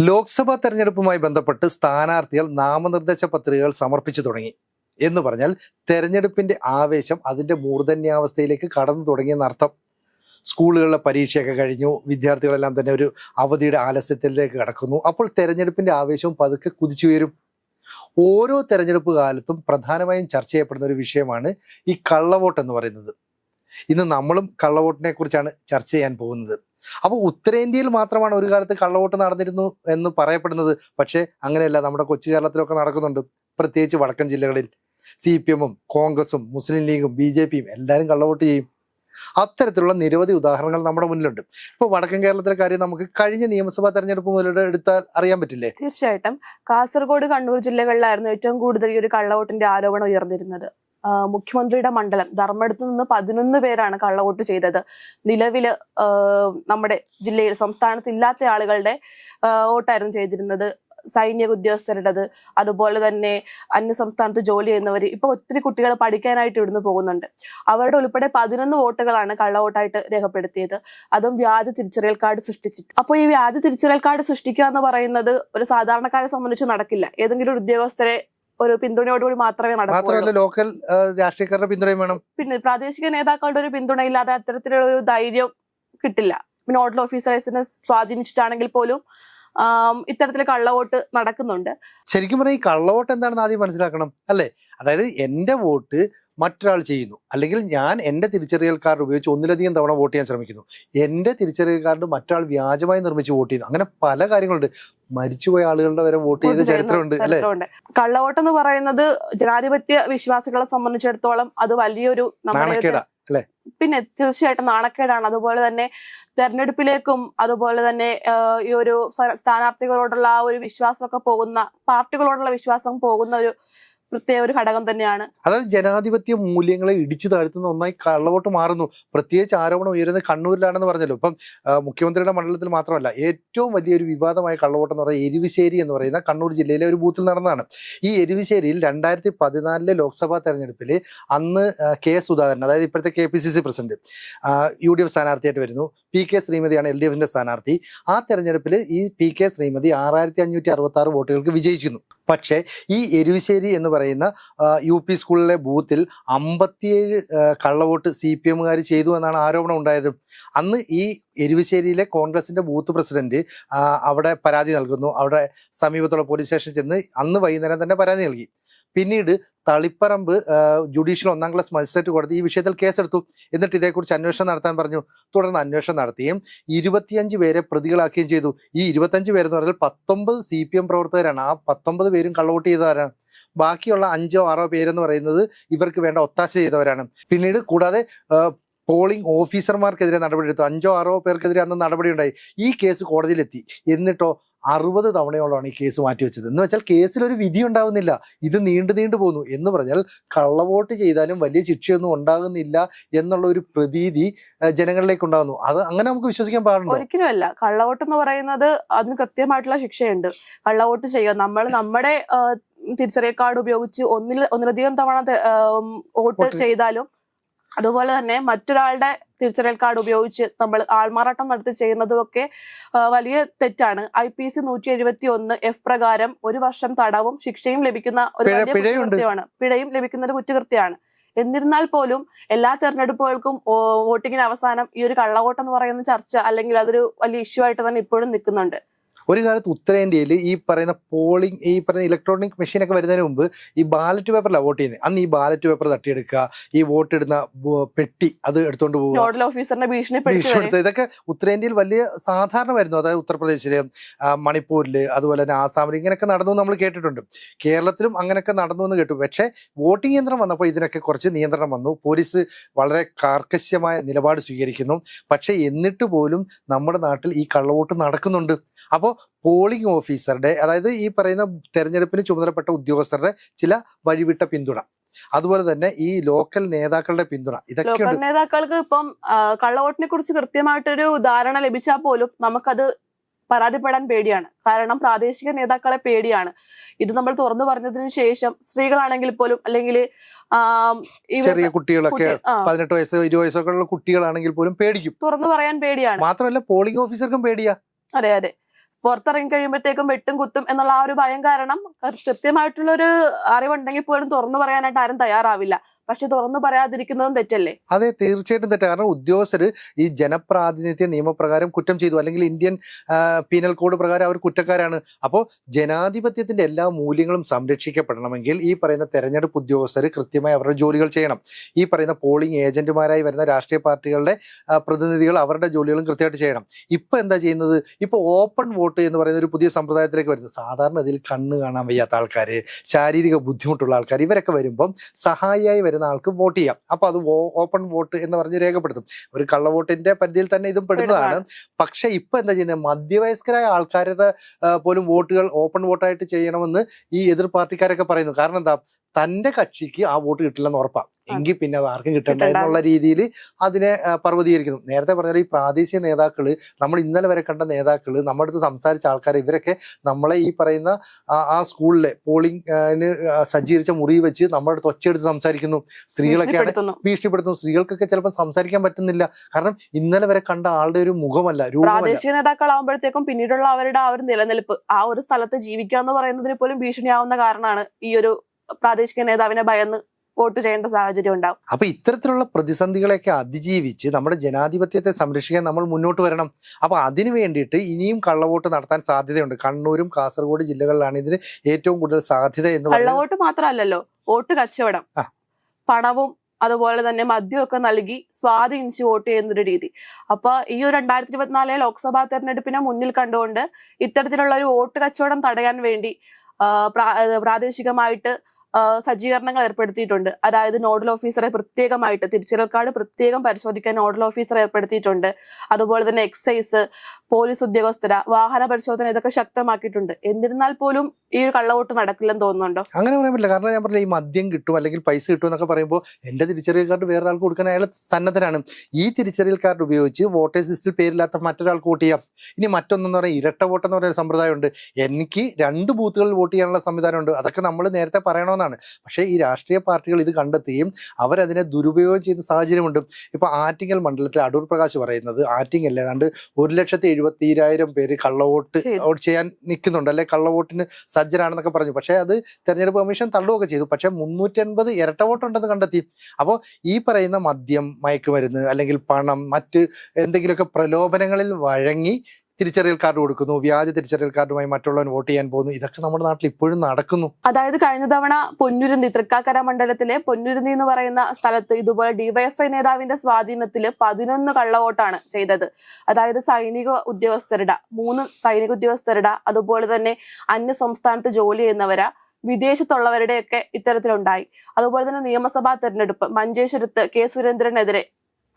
ലോക്സഭാ തെരഞ്ഞെടുപ്പുമായി ബന്ധപ്പെട്ട് സ്ഥാനാർത്ഥികൾ നാമനിർദ്ദേശ പത്രികകൾ സമർപ്പിച്ചു തുടങ്ങി. എന്ന് പറഞ്ഞാൽ തെരഞ്ഞെടുപ്പിന്റെ ആവേശം അതിന്റെ മൂർധന്യാവസ്ഥയിലേക്ക് കടന്നു തുടങ്ങിയെന്നർത്ഥം സ്കൂളുകളിലെ പരീക്ഷയൊക്കെ കഴിഞ്ഞു വിദ്യാർത്ഥികളെല്ലാം തന്നെ ഒരു അവധിയുടെ ആലസ്യത്തിലേക്ക് കടക്കുന്നു. അപ്പോൾ തെരഞ്ഞെടുപ്പിന്റെ ആവേശവും പതുക്കെ കുതിച്ചുയരും. ഓരോ തെരഞ്ഞെടുപ്പ് കാലത്തും പ്രധാനമായും ചർച്ച ചെയ്യപ്പെടുന്ന ഒരു വിഷയമാണ് ഈ കള്ളവോട്ട് എന്ന് പറയുന്നത്. ഇന്ന് നമ്മളും കള്ളവോട്ടിനെ കുറിച്ചാണ് ചർച്ച ചെയ്യാൻ പോകുന്നത്. അപ്പോൾ ഉത്തരേന്ത്യയിൽ മാത്രമാണ് ഒരു കാലത്ത് കള്ളവോട്ട് നടന്നിരുന്നു എന്ന് പറയപ്പെടുന്നത്. പക്ഷേ അങ്ങനെയല്ല. നമ്മുടെ കൊച്ചു കേരളത്തിലൊക്കെ നടക്കുന്നുണ്ട്. പ്രത്യേകിച്ച് വടക്കൻ ജില്ലകളിൽ. സി പി എമ്മും കോൺഗ്രസും മുസ്ലിം ലീഗും ബി ജെ പിയും എല്ലാവരും കള്ളവോട്ട് ചെയ്യും. അത്തരത്തിലുള്ള നിരവധി ഉദാഹരണങ്ങൾ നമ്മുടെ മുന്നിലുണ്ട്. ഇപ്പോൾ വടക്കൻ കേരളത്തിലെ കാര്യം നമുക്ക് കഴിഞ്ഞ നിയമസഭാ തെരഞ്ഞെടുപ്പ് മുതൽ എടുത്താൽ അറിയാൻ പറ്റില്ലേ? തീർച്ചയായിട്ടും. കാസർഗോഡ് കണ്ണൂർ ജില്ലകളിലായിരുന്നു ഏറ്റവും കൂടുതൽ ഈ ഒരു കള്ളവോട്ടിന്റെ ആരോപണം ഉയർന്നിരുന്നത്. മുഖ്യമന്ത്രിയുടെ മണ്ഡലം. ധർമ്മടത്ത് നിന്ന് പതിനൊന്ന് പേരാണ് കള്ളവോട്ട് ചെയ്തത്. നിലവിൽ നമ്മുടെ ജില്ലയിൽ സംസ്ഥാനത്ത് ഇല്ലാത്ത ആളുകളുടെ വോട്ടായിരുന്നു ചെയ്തിരുന്നത്. സൈനിക ഉദ്യോഗസ്ഥരുടേത്. അതുപോലെ തന്നെ അന്യ സംസ്ഥാനത്ത് ജോലി ചെയ്യുന്നവർ ഇപ്പൊ ഒത്തിരി കുട്ടികൾ പഠിക്കാനായിട്ട് ഇവിടുന്ന് പോകുന്നുണ്ട്. അവരുടെ ഉൾപ്പെടെ പതിനൊന്ന് വോട്ടുകളാണ് കള്ളവോട്ടായിട്ട് രേഖപ്പെടുത്തിയത്. അതും വ്യാജ തിരിച്ചറിയൽ കാർഡ് സൃഷ്ടിച്ചിട്ട്. അപ്പോൾ ഈ വ്യാജ തിരിച്ചറിയൽ കാർഡ് സൃഷ്ടിക്കുക എന്ന് പറയുന്നത് ഒരു സാധാരണക്കാരെ സംബന്ധിച്ച് നടക്കില്ല. ഏതെങ്കിലും ഒരു ഉദ്യോഗസ്ഥരെ ഒരു പിന്തുണയോടുകൂടി മാത്രമേ നടക്കൂ ലോക്കൽ രാഷ്ട്രീയക്കാരുടെ പിന്തുണയും വേണം. പിന്നെ പ്രാദേശിക നേതാക്കളുടെ ഒരു പിന്തുണ ഇല്ലാതെ അത്തരത്തിലുള്ള ഒരു ധൈര്യം കിട്ടില്ല. നോഡൽ ഓഫീസേഴ്സിനെ സ്വാധീനിച്ചിട്ടാണെങ്കിൽ പോലും ഇത്തരത്തിൽ ഇത്തരത്തിൽ കള്ളവോട്ട് നടക്കുന്നുണ്ട്. ശരിക്കും പറഞ്ഞാൽ ഈ കള്ളവോട്ട് എന്താണെന്ന് ആദ്യം മനസ്സിലാക്കണം അല്ലേ? അതായത് എന്റെ വോട്ട് മറ്റൊരാൾ ചെയ്യുന്നു. അല്ലെങ്കിൽ ഞാൻ എന്റെ തിരിച്ചറിയൽ കാർഡ് ഉപയോഗിച്ച് ഒന്നിലധികം തവണ വോട്ട് ചെയ്യാൻ ശ്രമിക്കുന്നു. എന്റെ തിരിച്ചറിയൽ കാർഡ് മറ്റൊരാൾ വ്യാജമായി നിർമ്മിച്ച് വോട്ട് ചെയ്യുന്നു. അങ്ങനെ പല കാര്യങ്ങളുണ്ട്. മരിച്ചുപോയ ആളുകളുടെ വരെ വോട്ട് ചെയ്ത ചരിത്രമുണ്ട് അല്ലേ? കള്ളവോട്ട് എന്ന് പറയുന്നത് ജനാധിപത്യ വിശ്വാസികളെ സംബന്ധിച്ചിടത്തോളം അത് വലിയൊരു നാണക്കേടാ അല്ലേ? പിന്നെ തീർച്ചയായിട്ടും നാണക്കേടാണ്. അതുപോലെ തന്നെ തെരഞ്ഞെടുപ്പിലേക്കും അതുപോലെ തന്നെ ഈ ഒരു സ്ഥാനാർത്ഥികളോടുള്ള ആ ഒരു വിശ്വാസമൊക്കെ പോകുന്ന പാർട്ടികളോടുള്ള വിശ്വാസം പോകുന്ന ഒരു പ്രത്യേക ഒരു ഘടകം തന്നെയാണ്. അതായത് ജനാധിപത്യ മൂല്യങ്ങളെ ഇടിച്ചു താഴ്ത്തുന്ന ഒന്നായി കള്ളവോട്ട് മാറുന്നു. പ്രത്യേകിച്ച് ആരോപണം ഉയരുന്നത് കണ്ണൂരിലാണെന്ന് പറഞ്ഞല്ലോ. ഇപ്പം മുഖ്യമന്ത്രിയുടെ മണ്ഡലത്തിൽ മാത്രമല്ല ഏറ്റവും വലിയൊരു വിവാദമായ കള്ളവോട്ടം എന്ന് പറയുന്നത് എരിവിശ്ശേരി എന്ന് പറയുന്ന കണ്ണൂർ ജില്ലയിലെ ഒരു ബൂത്തിൽ നടന്നതാണ്. ഈ എരിവിശ്ശേരിയിൽ രണ്ടായിരത്തി പതിനാലിലെ ലോക്സഭാ തെരഞ്ഞെടുപ്പിൽ അന്ന് കെ സുധാകരൻ അതായത് ഇപ്പോഴത്തെ K P C C president U D F സ്ഥാനാർത്ഥിയായിട്ട് വരുന്നു. പി കെ ശ്രീമതിയാണ് എൽ ഡി എഫിന്റെ സ്ഥാനാർത്ഥി. ആ തെരഞ്ഞെടുപ്പിൽ ഈ പി കെ ശ്രീമതി ആറായിരത്തി അഞ്ഞൂറ്റി അറുപത്തി ആറ് വോട്ടുകൾക്ക് വിജയിക്കുന്നു പക്ഷേ ഈ എരുവിശ്ശേരി എന്ന് പറയുന്ന യു പി സ്കൂളിലെ ബൂത്തിൽ അമ്പത്തിയേഴ് കള്ളവോട്ട് സി പി എമ്മുകാർ ചെയ്തു എന്നാണ് ആരോപണം ഉണ്ടായത്. അന്ന് ഈ എരുവിശ്ശേരിയിലെ കോൺഗ്രസിന്റെ ബൂത്ത് പ്രസിഡന്റ് അവിടെ പരാതി നൽകുന്നു. അവിടെ സമീപത്തുള്ള പോലീസ് സ്റ്റേഷനിൽ ചെന്ന് അന്ന് വൈകുന്നേരം തന്നെ പരാതി നൽകി. പിന്നീട് തളിപ്പറമ്പ് ജുഡീഷ്യൽ ഒന്നാം ക്ലാസ് മജിസ്ട്രേറ്റ് കോടതി ഈ വിഷയത്തിൽ കേസെടുത്തു. എന്നിട്ട് ഇതേക്കുറിച്ച് അന്വേഷണം നടത്താൻ പറഞ്ഞു. തുടർന്ന് അന്വേഷണം നടത്തുകയും ഇരുപത്തിയഞ്ച് പേരെ പ്രതികളാക്കുകയും ചെയ്തു. ഈ ഇരുപത്തഞ്ച് പേരെന്ന് പറഞ്ഞാൽ പത്തൊമ്പത് സി പി എം പ്രവർത്തകരാണ്. ആ പത്തൊമ്പത് പേരും കള്ളവോട്ട് ചെയ്തവരാണ്. ബാക്കിയുള്ള അഞ്ചോ ആറോ പേരെന്ന് പറയുന്നത് ഇവർക്ക് വേണ്ട ഒത്താശ ചെയ്തവരാണ്. പിന്നീട് കൂടാതെ പോളിംഗ് ഓഫീസർമാർക്കെതിരെ നടപടിയെടുത്തു അഞ്ചോ ആറോ പേർക്കെതിരെ അന്ന് നടപടിയുണ്ടായി. ഈ കേസ് കോടതിയിലെത്തി. എന്നിട്ടോ അറുപത് തവണയോളമാണ് ഈ കേസ് മാറ്റിവെച്ചത്. എന്ന് വെച്ചാൽ കേസിൽ ഒരു വിധി ഉണ്ടാകുന്നില്ല ഇത് നീണ്ടു നീണ്ടു പോകുന്നു. എന്ന് പറഞ്ഞാൽ കള്ളവോട്ട് ചെയ്താലും വലിയ ശിക്ഷയൊന്നും ഉണ്ടാകുന്നില്ല എന്നുള്ള ഒരു പ്രതീതി ജനങ്ങളിലേക്ക് ഉണ്ടാകുന്നു അത് അങ്ങനെ നമുക്ക് വിശ്വസിക്കാൻ പാടില്ല ഒരിക്കലും അല്ല. കള്ളവോട്ട് എന്ന് പറയുന്നത് അതിന് കൃത്യമായിട്ടുള്ള ശിക്ഷയുണ്ട്. കള്ളവോട്ട് ചെയ്യുക. നമ്മൾ നമ്മുടെ തിരിച്ചറിയൽ കാർഡ് ഉപയോഗിച്ച് ഒന്നിൽ ഒന്നിലധികം തവണ വോട്ട് ചെയ്താലും അതുപോലെ തന്നെ മറ്റൊരാളുടെ തിരിച്ചറിയൽ കാർഡ് ഉപയോഗിച്ച് നമ്മൾ ആൾമാറാട്ടം നടത്തി ചെയ്യുന്നതുമൊക്കെ വലിയ തെറ്റാണ്. ഐ പി സി നൂറ്റി എഴുപത്തി ഒന്ന് എഫ് പ്രകാരം ഒരു വർഷം തടവും ശിക്ഷയും ലഭിക്കുന്ന ഒരു വലിയ കുറ്റകൃത്യമാണ്. പിഴയും ലഭിക്കുന്ന ഒരു കുറ്റകൃത്യമാണ്. എന്നിരുന്നാൽ പോലും എല്ലാ തെരഞ്ഞെടുപ്പുകൾക്കും വോട്ടിങ്ങിന് അവസാനം ഈ ഒരു കള്ളവോട്ടെന്ന് പറയുന്ന ചർച്ച അല്ലെങ്കിൽ അതൊരു വലിയ ഇഷ്യൂ ആയിട്ട് തന്നെ ഇപ്പോഴും നിൽക്കുന്നുണ്ട്. ഒരു കാലത്ത് ഉത്തരേന്ത്യയിൽ ഈ പറയുന്ന പോളിംഗ് ഈ പറയുന്ന ഇലക്ട്രോണിക് മെഷീനൊക്കെ വരുന്നതിന് മുമ്പ് ഈ ബാലറ്റ് പേപ്പറിലാണ് വോട്ട് ചെയ്യുന്നത് അന്ന് ഈ ബാലറ്റ് പേപ്പർ തട്ടിയെടുക്കുക ഈ വോട്ട് ഇടുന്ന പെട്ടി അത് എടുത്തുകൊണ്ട് പോകുക ഇതൊക്കെ ഉത്തരേന്ത്യയിൽ വലിയ സാധാരണമായിരുന്നു. അതായത് ഉത്തർപ്രദേശിൽ മണിപ്പൂരിൽ അതുപോലെ തന്നെ ആസാമിൽ ഇങ്ങനെയൊക്കെ നടന്നു നമ്മൾ കേട്ടിട്ടുണ്ട്. കേരളത്തിലും അങ്ങനെയൊക്കെ നടന്നു എന്ന് കേട്ടു. പക്ഷേ വോട്ടിംഗ് യന്ത്രം വന്നപ്പോൾ ഇതിനൊക്കെ കുറച്ച് നിയന്ത്രണം വന്നു. പോലീസ് വളരെ കാർക്കശ്യമായ നിലപാട് സ്വീകരിക്കുന്നു. പക്ഷേ എന്നിട്ട് പോലും നമ്മുടെ നാട്ടിൽ ഈ കള്ളവോട്ട് നടക്കുന്നുണ്ട്. അപ്പോൾ പോളിംഗ് ഓഫീസറുടെ അതായത് ഈ പറയുന്ന തെരഞ്ഞെടുപ്പിന് ചുമതലപ്പെട്ട ഉദ്യോഗസ്ഥരുടെ ചില വഴിവിട്ട പിന്തുണ. അതുപോലെ തന്നെ ഈ ലോക്കൽ നേതാക്കളുടെ പിന്തുണ. ഇതൊക്കെ നേതാക്കൾക്ക് ഇപ്പം കള്ളവോട്ടിനെ കുറിച്ച് കൃത്യമായിട്ടൊരു ധാരണ ലഭിച്ചാൽ പോലും നമുക്കത് പരാതിപ്പെടാൻ പേടിയാണ്. കാരണം പ്രാദേശിക നേതാക്കളെ പേടിയാണ്. ഇത് നമ്മൾ തുറന്നു പറഞ്ഞതിന് ശേഷം സ്ത്രീകളാണെങ്കിൽ പോലും അല്ലെങ്കിൽ ചെറിയ കുട്ടികളൊക്കെ പതിനെട്ട് വയസ്സ് ഇരുപത് വയസ്സൊക്കെ ഉള്ള കുട്ടികളാണെങ്കിൽ പോലും പേടിക്കും. തുറന്നു പറയാൻ പേടിയാണ്. മാത്രമല്ല പോളിംഗ് ഓഫീസർക്കും പേടിയാ. അതെ അതെ. പുറത്തിറങ്ങി കഴിയുമ്പോഴത്തേക്കും വെട്ടും കുത്തും എന്നുള്ള ആ ഒരു ഭയം കാരണം കൃത്യമായിട്ടുള്ള ഒരു അറിവുണ്ടെങ്കിൽ പോലും തുറന്നു പറയാനായിട്ട് ആരും തയ്യാറാവില്ല. പക്ഷെ തുറന്നു പറയാതിരിക്കുന്നതും തെറ്റല്ലേ? അതെ തീർച്ചയായിട്ടും തെറ്റാണ് കാരണം ഉദ്യോഗസ്ഥർ ഈ ജനപ്രാതിനിധ്യ നിയമപ്രകാരം കുറ്റം ചെയ്തു. അല്ലെങ്കിൽ ഇന്ത്യൻ പീനൽ കോഡ് പ്രകാരം അവർ കുറ്റക്കാരാണ്. അപ്പോൾ ജനാധിപത്യത്തിന്റെ എല്ലാ മൂല്യങ്ങളും സംരക്ഷിക്കപ്പെടണമെങ്കിൽ ഈ പറയുന്ന തെരഞ്ഞെടുപ്പ് ഉദ്യോഗസ്ഥർ കൃത്യമായി അവരുടെ ജോലികൾ ചെയ്യണം. ഈ പറയുന്ന പോളിംഗ് ഏജന്റുമാരായി വരുന്ന രാഷ്ട്രീയ പാർട്ടികളുടെ പ്രതിനിധികൾ അവരുടെ ജോലികളും കൃത്യമായിട്ട് ചെയ്യണം. ഇപ്പൊ എന്താ ചെയ്യുന്നത്? ഇപ്പൊ ഓപ്പൺ വോട്ട് എന്ന് പറയുന്ന ഒരു പുതിയ സമ്പ്രദായത്തിലേക്ക് വരുന്നു. സാധാരണ ഇതിൽ കണ്ണ് കാണാൻ വയ്യാത്ത ആൾക്കാർ ശാരീരിക ബുദ്ധിമുട്ടുള്ള ആൾക്കാർ ഇവരൊക്കെ വരുമ്പം സഹായിയായി വരുന്ന ആൾക്ക് വോട്ട് ചെയ്യാം. അപ്പൊ അത് ഓപ്പൺ വോട്ട് എന്ന് പറഞ്ഞ് രേഖപ്പെടുത്തും. ഒരു കള്ളവോട്ടിന്റെ പരിധിയിൽ തന്നെ ഇതും പെടുന്നതാണ്. പക്ഷെ ഇപ്പൊ എന്താ ചെയ്യുന്നത് മധ്യവയസ്കരായ ആൾക്കാരുടെ പോലും വോട്ടുകൾ ഓപ്പൺ വോട്ടായിട്ട് ചെയ്യണമെന്ന് ഈ എതിർ പാർട്ടിക്കാരൊക്കെ പറയുന്നു. കാരണം എന്താ? തന്റെ കക്ഷിക്ക് ആ വോട്ട് കിട്ടില്ലെന്ന് ഉറപ്പാണ് എങ്കിൽ പിന്നെ അത് ആർക്കും കിട്ടണ്ട. എന്നുള്ള രീതിയിൽ അതിനെ പർവതീകരിക്കുന്നു. നേരത്തെ പറഞ്ഞ ഈ പ്രാദേശിക നേതാക്കൾ നമ്മൾ ഇന്നലെ വരെ കണ്ട നേതാക്കൾ നമ്മുടെ അടുത്ത് സംസാരിച്ച ആൾക്കാർ ഇവരൊക്കെ നമ്മളെ ഈ പറയുന്ന ആ- സ്കൂളിലെ പോളിംഗ് സജ്ജീകരിച്ച മുറി വെച്ച് നമ്മുടെ അടുത്ത് ഒച്ചയെടുത്ത് സംസാരിക്കുന്നു. സ്ത്രീകളൊക്കെയാണ് ഭീഷണിപ്പെടുത്തുന്നു. സ്ത്രീകൾക്കൊക്കെ ചിലപ്പോൾ സംസാരിക്കാൻ പറ്റുന്നില്ല. കാരണം ഇന്നലെ വരെ കണ്ട ആളുടെ ഒരു മുഖമല്ല പ്രാദേശിക നേതാക്കളാകുമ്പോഴത്തേക്കും പിന്നീടുള്ള അവരുടെ ആ ഒരു നിലനിൽപ്പ് ആ ഒരു സ്ഥലത്ത് ജീവിക്കുക എന്ന് പറയുന്നതിന് പോലും ഭീഷണിയാവുന്ന കാരണമാണ് ഈ ഒരു പ്രാദേശിക നേതാവിനെ ഭയന്ന് വോട്ട് ചെയ്യേണ്ട സാഹചര്യം ഉണ്ടാവും. അപ്പൊ ഇത്തരത്തിലുള്ള പ്രതിസന്ധികളെയൊക്കെ അതിജീവിച്ച് നമ്മുടെ ജനാധിപത്യത്തെ സംരക്ഷിക്കാൻ നമ്മൾ മുന്നോട്ട് വരണം. അപ്പൊ അതിനു വേണ്ടിയിട്ട് ഇനിയും കള്ളവോട്ട് നടത്താൻ സാധ്യതയുണ്ട്. കണ്ണൂരും കാസർഗോഡ് ജില്ലകളിലാണ് ഇതിന് ഏറ്റവും കൂടുതൽ സാധ്യത എന്ന് കള്ളവോട്ട് മാത്രമല്ലല്ലോ വോട്ട് കച്ചവടം. പണവും അതുപോലെ തന്നെ മദ്യമൊക്കെ നൽകി സ്വാധീനിച്ച് വോട്ട് ചെയ്യുന്ന ഒരു രീതി. അപ്പൊ ഈ ഒരു രണ്ടായിരത്തി ഇരുപത്തിനാലിലെ ലോക്സഭാ തെരഞ്ഞെടുപ്പിനെ മുന്നിൽ കണ്ടുകൊണ്ട് ഇത്തരത്തിലുള്ള ഒരു വോട്ട് കച്ചവടം തടയാൻ വേണ്ടി പ്രാദേശികമായിട്ട് സജ്ജീകരണങ്ങൾ ഏർപ്പെടുത്തിയിട്ടുണ്ട്. അതായത് നോഡൽ ഓഫീസറെ പ്രത്യേകമായിട്ട് തിരിച്ചറിയൽ കാർഡ് പ്രത്യേകം പരിശോധിക്കാൻ നോഡൽ ഓഫീസർ ഏർപ്പെടുത്തിയിട്ടുണ്ട്. അതുപോലെ തന്നെ എക്സൈസ് പോലീസ് ഉദ്യോഗസ്ഥര വാഹന പരിശോധന ഇതൊക്കെ ശക്തമാക്കിയിട്ടുണ്ട്. എന്നിരുന്നാൽ പോലും ഈ ഒരു കള്ളവോട്ട് നടക്കില്ലെന്ന് തോന്നുന്നുണ്ടോ? അങ്ങനെ പറയാൻ പറ്റില്ല. കാരണം ഞാൻ പറഞ്ഞില്ല ഈ മദ്യം കിട്ടും അല്ലെങ്കിൽ പൈസ കിട്ടും എന്നൊക്കെ പറയുമ്പോൾ എന്റെ തിരിച്ചറിയൽ കാർഡ് വേറെ ആൾക്ക് കൊടുക്കാൻ അയാൾ സന്നദ്ധനാണ്. ഈ തിരിച്ചറിയൽ കാർഡ് ഉപയോഗിച്ച് വോട്ടേഴ്സ് ലിസ്റ്റിൽ പേരില്ലാത്ത മറ്റൊരാൾക്ക് വോട്ട് ചെയ്യാം. ഇനി മറ്റൊന്നെന്ന് പറയാം ഇരട്ട വോട്ടെന്ന് പറയുന്ന സമ്പ്രദായമുണ്ട്. എനിക്ക് രണ്ട് ബൂത്തുകളിൽ വോട്ട് ചെയ്യാനുള്ള സംവിധാനമുണ്ട്. അതൊക്കെ നമ്മൾ നേരത്തെ പറയണമെന്നാണ് പക്ഷേ ഈ രാഷ്ട്രീയ പാർട്ടികൾ ഇത് കണ്ടെത്തുകയും അവരതിനെ ദുരുപയോഗം ചെയ്യുന്ന സാഹചര്യമുണ്ട്. ഇപ്പോൾ ആറ്റിങ്ങൽ മണ്ഡലത്തിൽ അടൂർ പ്രകാശ് പറയുന്നത് ആറ്റിങ്ങൽ ഏതാണ്ട് ഒരു ലക്ഷത്തി എഴുപത്തിരായിരം പേര് കള്ളവോട്ട് ചെയ്യാൻ നിൽക്കുന്നുണ്ട്. അല്ലെ? കള്ളവോട്ടിന് സജ്ജരാണെന്നൊക്കെ പറഞ്ഞു. പക്ഷേ അത് തെരഞ്ഞെടുപ്പ് കമ്മീഷൻ തള്ളുകയൊക്കെ ചെയ്തു. പക്ഷേ മുന്നൂറ്റി അൻപത് ഇരട്ട വോട്ടുണ്ടെന്ന് കണ്ടെത്തി. അപ്പോൾ ഈ പറയുന്ന മദ്യം മയക്കുമരുന്ന് അല്ലെങ്കിൽ പണം മറ്റ് എന്തെങ്കിലുമൊക്കെ പ്രലോഭനങ്ങളിൽ വഴങ്ങി തിരിച്ചറിയൽ കാർഡ് കൊടുക്കുന്നു വ്യാജ തിരിച്ചറിയൽ കാർഡുമായി മറ്റുള്ളവൻ വോട്ട് ചെയ്യാൻ പോകുന്നു. ഇതൊക്കെ നമ്മുടെ നാട്ടിൽ ഇപ്പോഴും നടക്കുന്നു. അതായത് കഴിഞ്ഞ തവണ പൊന്നുരുന്തി തൃക്കാക്കര മണ്ഡലത്തിലെ പൊന്നുരുന്തി എന്ന് പറയുന്ന സ്ഥലത്ത് ഇതുപോലെ ഡിവൈഎഫ്ഐ നേതാവിന്റെ സ്വാധീനത്തിൽ പതിനൊന്ന് കള്ളവോട്ടാണ് ചെയ്തത്. അതായത് സൈനിക ഉദ്യോഗസ്ഥരുടെ മൂന്ന് സൈനിക ഉദ്യോഗസ്ഥരുടെ അതുപോലെ തന്നെ അന്യ സംസ്ഥാനത്ത് ജോലി ചെയ്യുന്നവരാ വിദേശത്തുള്ളവരുടെയൊക്കെ ഇത്തരത്തിലുണ്ടായി. അതുപോലെ തന്നെ നിയമസഭാ തെരഞ്ഞെടുപ്പ് മഞ്ചേശ്വരത്ത് കെ സുരേന്ദ്രനെതിരെ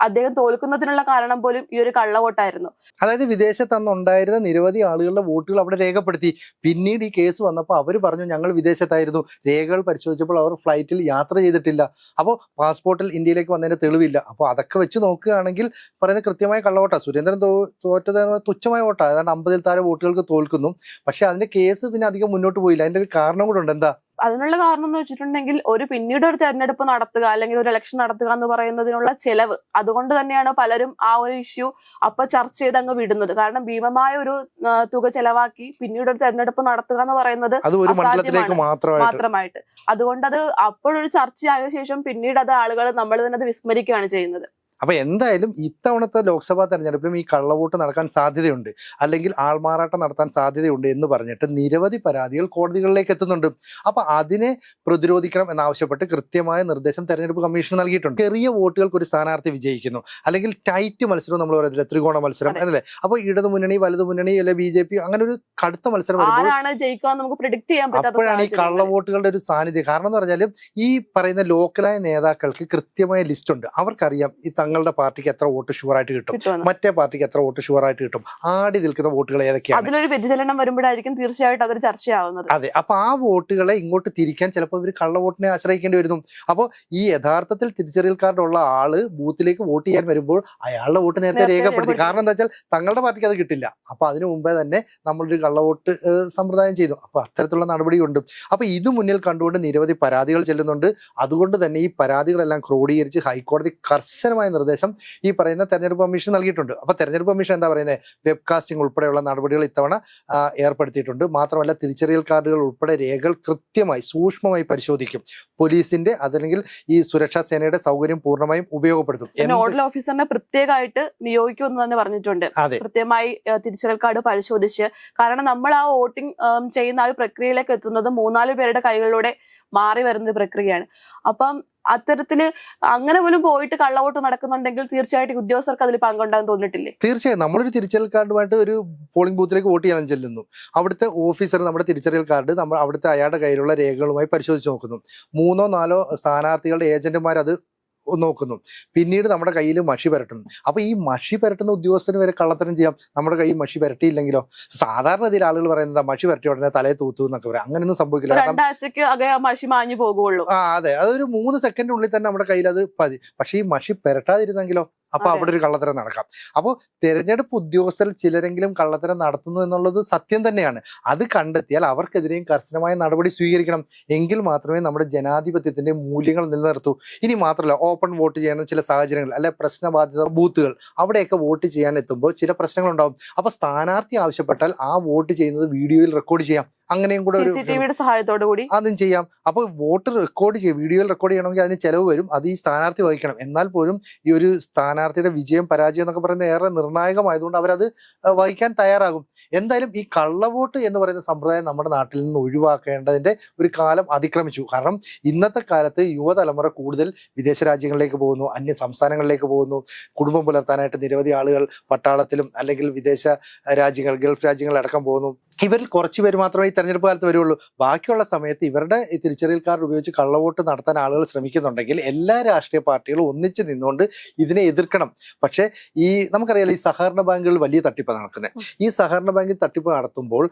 അദ്ദേഹം തോൽക്കുന്നതിനുള്ള കാരണം പോലും ഈ ഒരു കള്ളവോട്ടായിരുന്നു. അതായത് വിദേശത്ത് അന്ന് ഉണ്ടായിരുന്ന നിരവധി ആളുകളുടെ വോട്ടുകൾ അവിടെ രേഖപ്പെടുത്തി. പിന്നീട് ഈ കേസ് വന്നപ്പോൾ അവർ പറഞ്ഞു ഞങ്ങൾ വിദേശത്തായിരുന്നു. രേഖകൾ പരിശോധിച്ചപ്പോൾ അവർ ഫ്ലൈറ്റിൽ യാത്ര ചെയ്തിട്ടില്ല. അപ്പോൾ പാസ്പോർട്ടിൽ ഇന്ത്യയിലേക്ക് വന്നതിന്റെ തെളിവില്ല. അപ്പോൾ അതൊക്കെ വെച്ച് നോക്കുകയാണെങ്കിൽ പറയുന്നത് കൃത്യമായ കള്ളവോട്ടാണ് സുരേന്ദ്രൻ തോ തോറ്റത് തുച്ഛമായ വോട്ടാണ് അതാണ്ട് അമ്പതിൽ താഴെ വോട്ടുകൾക്ക് തോൽക്കുന്നു. പക്ഷേ അതിന്റെ കേസ് പിന്നെ അധികം മുന്നോട്ട് പോയില്ല. അതിന്റെ ഒരു കാരണം കൂടെ ഉണ്ട്. എന്താ? അതിനുള്ള കാരണം എന്ന് വെച്ചിട്ടുണ്ടെങ്കിൽ ഒരു പിന്നീട് ഒരു തെരഞ്ഞെടുപ്പ് നടത്തുക അല്ലെങ്കിൽ ഒരു ഇലക്ഷൻ നടത്തുക എന്ന് പറയുന്നതിനുള്ള ചെലവ്. അതുകൊണ്ട് തന്നെയാണ് പലരും ആ ഒരു ഇഷ്യൂ അപ്പൊ ചർച്ച ചെയ്ത് അങ്ങ് വിടുന്നത്. കാരണം ഭീമമായ ഒരു തുക ചെലവാക്കി പിന്നീട് ഒരു തെരഞ്ഞെടുപ്പ് നടത്തുക എന്ന് പറയുന്നത് മാത്രമായിട്ട്. അതുകൊണ്ട് അത് അപ്പോഴൊരു ചർച്ചയായ ശേഷം പിന്നീട് അത് ആളുകൾ നമ്മൾ തന്നെ അത് വിസ്മരിക്കുകയാണ് ചെയ്യുന്നത്. അപ്പൊ എന്തായാലും ഇത്തവണത്തെ ലോക്സഭാ തെരഞ്ഞെടുപ്പിലും ഈ കള്ളവോട്ട് നടക്കാൻ സാധ്യതയുണ്ട്. അല്ലെങ്കിൽ ആൾമാറാട്ടം നടത്താൻ സാധ്യതയുണ്ട് എന്ന് പറഞ്ഞിട്ട് നിരവധി പരാതികൾ കോടതികളിലേക്ക് എത്തുന്നുണ്ട്. അപ്പൊ അതിനെ പ്രതിരോധിക്കണം എന്നാവശ്യപ്പെട്ട് കൃത്യമായ നിർദ്ദേശം തെരഞ്ഞെടുപ്പ് കമ്മീഷൻ നൽകിയിട്ടുണ്ട്. ചെറിയ വോട്ടുകൾക്ക് ഒരു സ്ഥാനാർത്ഥി വിജയിക്കുന്നു. അല്ലെങ്കിൽ ടൈറ്റ് മത്സരം നമ്മൾ പറയത്തില്ല ത്രികോണ മത്സരം. എന്നല്ലേ അപ്പൊ ഇടതു മുന്നണി വലതു മുന്നണി അല്ലെ ബി ജെ പി അങ്ങനെ ഒരു കടുത്ത മത്സരം അപ്പോഴാണ് ഈ കള്ള കള്ളവോട്ടുകളുടെ ഒരു സാന്നിധ്യം. കാരണം എന്ന് പറഞ്ഞാൽ ഈ പറയുന്ന ലോക്കലായ നേതാക്കൾക്ക് കൃത്യമായ ലിസ്റ്റ് ഉണ്ട്. അവർക്കറിയാം ഈ തങ്ങളുടെ പാർട്ടിക്ക് എത്ര വോട്ട് ഷുവർ ആയിട്ട് കിട്ടും മറ്റേ പാർട്ടിക്ക് എത്ര വോട്ട് ഷുവർ ആയിട്ട് കിട്ടും? ആടി നിൽക്കുന്ന വോട്ടുകൾ ഏതൊക്കെയാണ്? അതിലൊരു വ്യതിചലനം വരുമ്പോഴായിരിക്കും തീർച്ചയായിട്ടും അതൊരു ചർച്ചയാവുന്നത്. അതെ അപ്പൊ ആ വോട്ടുകളെ ഇങ്ങോട്ട് തിരിക്കാൻ ചിലപ്പോൾ ഇവർ കള്ള വോട്ടിനെ ആശ്രയിക്കേണ്ടി വരുന്നു. അപ്പോൾ ഈ യഥാർത്ഥത്തിൽ തിരിച്ചറിയൽ കാർഡ് ഉള്ള ആൾ ബൂത്തിലേക്ക് വോട്ട് ചെയ്യാൻ വരുമ്പോൾ അയാളുടെ വോട്ട് നേരത്തെ രേഖപ്പെടുത്തി. കാരണം എന്താ വെച്ചാൽ തങ്ങളുടെ പാർട്ടിക്ക് അത് കിട്ടില്ല. അപ്പൊ അതിനു മുമ്പേ തന്നെ നമ്മളൊരു കള്ളവോട്ട് വോട്ട് സമ്പ്രദായം ചെയ്തു. അപ്പൊ അത്തരത്തിലുള്ള നടപടിയുണ്ട്. അപ്പൊ ഇത് മുന്നിൽ കണ്ടുകൊണ്ട് നിരവധി പരാതികൾ ചെല്ലുന്നുണ്ട്. അതുകൊണ്ട് തന്നെ ഈ പരാതികളെല്ലാം ക്രോഡീകരിച്ച് ഹൈക്കോടതി കർശനമായ നിർദ്ദേശം ഈ പറയുന്ന തെരഞ്ഞെടുപ്പ് കമ്മീഷൻ നൽകിയിട്ടുണ്ട്. അപ്പൊ തെരഞ്ഞെടുപ്പ് കമ്മീഷൻ എന്താ പറയുന്നത് വെബ്കാസ്റ്റിംഗ് ഉൾപ്പെടെയുള്ള നടപടികൾ ഇത്തവണ ഏർപ്പെടുത്തിയിട്ടുണ്ട്. മാത്രമല്ല തിരിച്ചറിയൽ കാർഡുകൾ ഉൾപ്പെടെ രേഖകൾ കൃത്യമായി സൂക്ഷ്മമായി പരിശോധിക്കും. പോലീസിന്റെ അതല്ലെങ്കിൽ ഈ സുരക്ഷാ സേനയുടെ സൗകര്യം പൂർണമായും ഉപയോഗപ്പെടുത്തും. നോഡൽ ഓഫീസറിനെ പ്രത്യേകമായിട്ട് നിയോഗിക്കുമെന്ന് തന്നെ പറഞ്ഞിട്ടുണ്ട്. കൃത്യമായി തിരിച്ചറിയൽ കാർഡ് പരിശോധിച്ച്. കാരണം നമ്മൾ ആ വോട്ടിംഗ് ചെയ്യുന്ന ആ ഒരു പ്രക്രിയയിലേക്ക് എത്തുന്നത് മൂന്നാൽ പേരുടെ കൈകളിലൂടെ മാറി വരുന്ന പ്രക്രിയയാണ്. അപ്പം അത്തരത്തിൽ അങ്ങനെ പോലും പോയിട്ട് കള്ളവോട്ട് നടക്കുന്നുണ്ടെങ്കിൽ തീർച്ചയായിട്ടും ഉദ്യോഗസ്ഥർക്ക് അതിൽ പങ്കുണ്ടാകും തോന്നിട്ടില്ലേ തീർച്ചയായും. നമ്മളൊരു തിരിച്ചറിയൽ കാർഡുമായിട്ട് ഒരു പോളിംഗ് ബൂത്തിലേക്ക് വോട്ട് ചെയ്യാൻ ചെല്ലുന്നു. അവിടുത്തെ ഓഫീസർ നമ്മുടെ തിരിച്ചറിയൽ കാർഡ് നമ്മൾ അവിടുത്തെ അയാളുടെ കയ്യിലുള്ള രേഖകളുമായി പരിശോധിച്ച് നോക്കുന്നു. മൂന്നോ നാലോ സ്ഥാനാർത്ഥികളുടെ ഏജന്റുമാർ അത് നോക്കുന്നു. പിന്നീട് നമ്മുടെ കയ്യിൽ മഷി പരട്ടുന്നു. അപ്പൊ ഈ മഷി പരട്ടുന്ന ഉദ്യോഗസ്ഥന് വരെ കള്ളത്തരം ചെയ്യാം. നമ്മുടെ കയ്യിൽ മഷി പരട്ടിയില്ലെങ്കിലോ? സാധാരണ ഇതിൽ ആളുകൾ പറയുന്നത് മഷി പരട്ടിയ ഉടനെ തലയെ തൂത്തു എന്നൊക്കെ പറയാം. അങ്ങനെയൊന്നും സംഭവിക്കില്ല. കാരണം മഷി മാഞ്ഞു പോകുള്ളൂ. ആ അതെ. അതൊരു മൂന്ന് സെക്കൻഡിനുള്ളിൽ തന്നെ നമ്മുടെ കയ്യിൽ അത് പതി. പക്ഷേ ഈ മഷി പെരട്ടാതിരുന്നെങ്കിലോ? അപ്പൊ അവിടെ ഒരു കള്ളത്തരം നടക്കാം. അപ്പോൾ തെരഞ്ഞെടുപ്പ് ഉദ്യോഗസ്ഥർ ചിലരെങ്കിലും കള്ളത്തരം നടത്തുന്നു എന്നുള്ളത് സത്യം തന്നെയാണ്. അത് കണ്ടെത്തിയാൽ അവർക്കെതിരെയും കർശനമായ നടപടി സ്വീകരിക്കണം. എങ്കിൽ മാത്രമേ നമ്മുടെ ജനാധിപത്യത്തിന്റെ മൂല്യങ്ങൾ നിലനിർത്തൂ. ഇനി മാത്രമല്ല ഓപ്പൺ വോട്ട് ചെയ്യുന്ന ചില സാഹചര്യങ്ങൾ അല്ലെ പ്രശ്നബാധിത ബൂത്തുകൾ അവിടെയൊക്കെ വോട്ട് ചെയ്യാൻ എത്തുമ്പോൾ ചില പ്രശ്നങ്ങൾ ഉണ്ടാവും അപ്പൊ സ്ഥാനാർത്ഥി ആവശ്യപ്പെട്ടാൽ ആ വോട്ട് ചെയ്യുന്നത് വീഡിയോയിൽ റെക്കോർഡ് ചെയ്യാം. അങ്ങനെയും കൂടെ ഒരു സഹായത്തോടു കൂടി. അതും ചെയ്യാം. അപ്പോൾ വോട്ട് റെക്കോർഡ് ചെയ്യും വീഡിയോയിൽ റെക്കോർഡ് ചെയ്യണമെങ്കിൽ അതിന് ചെലവ് വരും. അത് ഈ സ്ഥാനാർത്ഥി വഹിക്കണം. എന്നാൽ പോലും ഈ ഒരു സ്ഥാനാർത്ഥിയുടെ വിജയം പരാജയം എന്നൊക്കെ പറയുന്നത് ഏറെ നിർണായകമായതുകൊണ്ട് അവരത് വഹിക്കാൻ തയ്യാറാകും. എന്തായാലും ഈ കള്ളവോട്ട് എന്ന് പറയുന്ന സമ്പ്രദായം നമ്മുടെ നാട്ടിൽ നിന്ന് ഒഴിവാക്കേണ്ടതിന്റെ ഒരു കാലം അതിക്രമിച്ചു. കാരണം ഇന്നത്തെ കാലത്ത് യുവതലമുറ കൂടുതൽ വിദേശ രാജ്യങ്ങളിലേക്ക് പോകുന്നു അന്യ സംസ്ഥാനങ്ങളിലേക്ക് പോകുന്നു. കുടുംബം പുലർത്താനായിട്ട് നിരവധി ആളുകൾ പട്ടാളത്തിലും അല്ലെങ്കിൽ വിദേശ രാജ്യങ്ങൾ ഗൾഫ് രാജ്യങ്ങളിലടക്കം പോകുന്നു. ഇവരിൽ കുറച്ച് പേര് മാത്രമേ ഈ തെരഞ്ഞെടുപ്പ് കാലത്ത് വരുള്ളൂ. ബാക്കിയുള്ള സമയത്ത് ഇവരുടെ തിരിച്ചറിയൽ കാർഡ് ഉപയോഗിച്ച് കള്ളവോട്ട് നടത്താൻ ആളുകൾ ശ്രമിക്കുന്നുണ്ടെങ്കിൽ എല്ലാ രാഷ്ട്രീയ പാർട്ടികളും ഒന്നിച്ച് നിന്നുകൊണ്ട് ഇതിനെ എതിർക്കണം. പക്ഷേ ഈ നമുക്കറിയാലോ ഈ സഹകരണ ബാങ്കുകൾ വലിയ തട്ടിപ്പാണ് നടക്കുന്നത് ഈ സഹകരണ ബാങ്കിൽ തട്ടിപ്പ് നടത്തുമ്പോൾ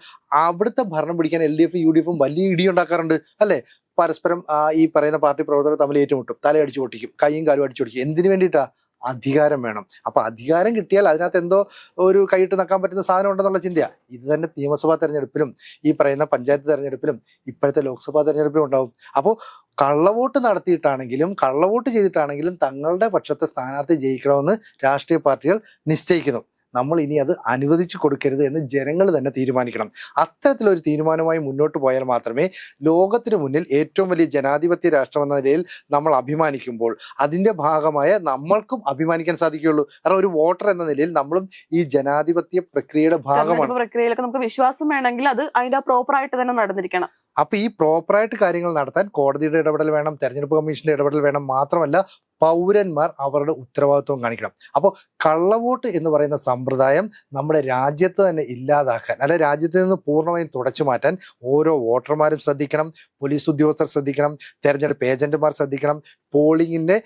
അവിടുത്തെ ഭരണം പിടിക്കാൻ എൽ ഡി എഫും യു ഡി എഫും വലിയ ഇടി ഉണ്ടാക്കാറുണ്ട് അല്ലേ? പരസ്പരം ഈ പറയുന്ന പാർട്ടി പ്രവർത്തകർ തമ്മിൽ ഏറ്റുമുട്ടും. തലയടിച്ചു പൊട്ടിക്കും കൈയും കാലും അടിച്ചു പൊട്ടിക്കും. എന്തിനു വേണ്ടിയിട്ടാ? അധികാരം വേണം. അപ്പൊ അധികാരം കിട്ടിയാൽ അതിനകത്ത് എന്തോ ഒരു കൈയിട്ട് നക്കാൻ പറ്റുന്ന സാധനം ഉണ്ടെന്നുള്ള ചിന്തയാ. ഇത് തന്നെ നിയമസഭാ തെരഞ്ഞെടുപ്പിലും ഈ പറയുന്ന പഞ്ചായത്ത് തെരഞ്ഞെടുപ്പിലും ഇപ്പോഴത്തെ ലോക്സഭാ തെരഞ്ഞെടുപ്പിലും ഉണ്ടാവും. അപ്പോൾ കള്ളവോട്ട് നടത്തിയിട്ടാണെങ്കിലും കള്ളവോട്ട് ചെയ്തിട്ടാണെങ്കിലും തങ്ങളുടെ പക്ഷത്തെ സ്ഥാനാർത്ഥി ജയിക്കണമെന്ന് രാഷ്ട്രീയ പാർട്ടികൾ നിശ്ചയിക്കുന്നു. നമ്മൾ ഇനി അത് അനുവദിച്ചു കൊടുക്കരുത് എന്ന് ജനങ്ങൾ തന്നെ തീരുമാനിക്കണം. അത്തരത്തിലൊരു തീരുമാനമായി മുന്നോട്ട് പോയാൽ മാത്രമേ ലോകത്തിന് മുന്നിൽ ഏറ്റവും വലിയ ജനാധിപത്യ രാഷ്ട്രമെന്ന നിലയിൽ നമ്മൾ അഭിമാനിക്കുമ്പോൾ അതിന്റെ ഭാഗമായ നമ്മൾക്കും അഭിമാനിക്കാൻ സാധിക്കുകയുള്ളൂ. കാരണം ഒരു വോട്ടർ എന്ന നിലയിൽ നമ്മളും ഈ ജനാധിപത്യ പ്രക്രിയയുടെ ഭാഗമാണ്. പ്രക്രിയയിലൊക്കെ നമുക്ക് വിശ്വാസം വേണമെങ്കിൽ അത് അതിന്റെ പ്രോപ്പർ ആയിട്ട് തന്നെ നടന്നിരിക്കണം. അപ്പൊ ഈ പ്രോപ്പറായിട്ട് കാര്യങ്ങൾ നടത്താൻ കോടതിയുടെ ഇടപെടൽ വേണം തെരഞ്ഞെടുപ്പ് കമ്മീഷന്റെ ഇടപെടൽ വേണം മാത്രമല്ല പൗരന്മാർ അവരുടെ ഉത്തരവാദിത്വം കാണിക്കണം. അപ്പോൾ കള്ളവോട്ട് എന്ന് പറയുന്ന സമ്പ്രദായം നമ്മുടെ രാജ്യത്ത് തന്നെ ഇല്ലാതാക്കാൻ അല്ലെ രാജ്യത്ത് നിന്ന് പൂർണമായും തുടച്ചു മാറ്റാൻ ഓരോ വോട്ടർമാരും ശ്രദ്ധിക്കണം പോലീസ് ഉദ്യോഗസ്ഥർ ശ്രദ്ധിക്കണം തെരഞ്ഞെടുപ്പ് ഏജന്റുമാർ ശ്രദ്ധിക്കണം പോളിങ്ങിന്റെ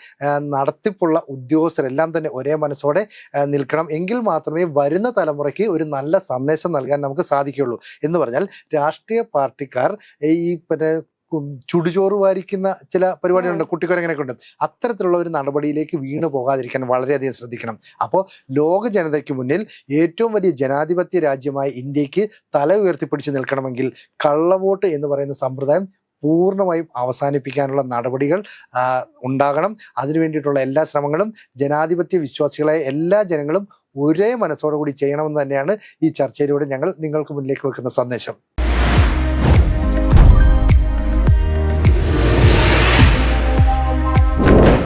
നടത്തിപ്പുള്ള ഉദ്യോഗസ്ഥരെല്ലാം തന്നെ ഒരേ മനസ്സോടെ നിൽക്കണം. എങ്കിൽ മാത്രമേ വരുന്ന തലമുറയ്ക്ക് ഒരു നല്ല സന്ദേശം നൽകാൻ നമുക്ക് സാധിക്കുകയുള്ളൂ. എന്ന് പറഞ്ഞാൽ രാഷ്ട്രീയ പാർട്ടിക്കാർ ഈ പിന്നെ ചുടുചോറ് വാരിക്കുന്ന ചില പരിപാടികളുണ്ട്. കുട്ടിക്കൊരങ്ങനെയൊക്കെ ഉണ്ട്. അത്തരത്തിലുള്ള ഒരു നടപടിയിലേക്ക് വീണു പോകാതിരിക്കാൻ വളരെയധികം ശ്രദ്ധിക്കണം. അപ്പോൾ ലോക ജനതയ്ക്ക് മുന്നിൽ ഏറ്റവും വലിയ ജനാധിപത്യ രാജ്യമായ ഇന്ത്യയ്ക്ക് തല ഉയർത്തിപ്പിടിച്ച് നിൽക്കണമെങ്കിൽ കള്ളവോട്ട് എന്ന് പറയുന്ന സമ്പ്രദായം പൂർണമായും അവസാനിപ്പിക്കാനുള്ള നടപടികൾ ഉണ്ടാകണം. അതിനു വേണ്ടിയിട്ടുള്ള എല്ലാ ശ്രമങ്ങളും ജനാധിപത്യ വിശ്വാസികളായ എല്ലാ ജനങ്ങളും ഒരേ മനസ്സോടുകൂടി ചെയ്യണമെന്ന് തന്നെയാണ് ഈ ചർച്ചയിലൂടെ ഞങ്ങൾ നിങ്ങൾക്ക് മുന്നിലേക്ക് വെക്കുന്ന സന്ദേശം.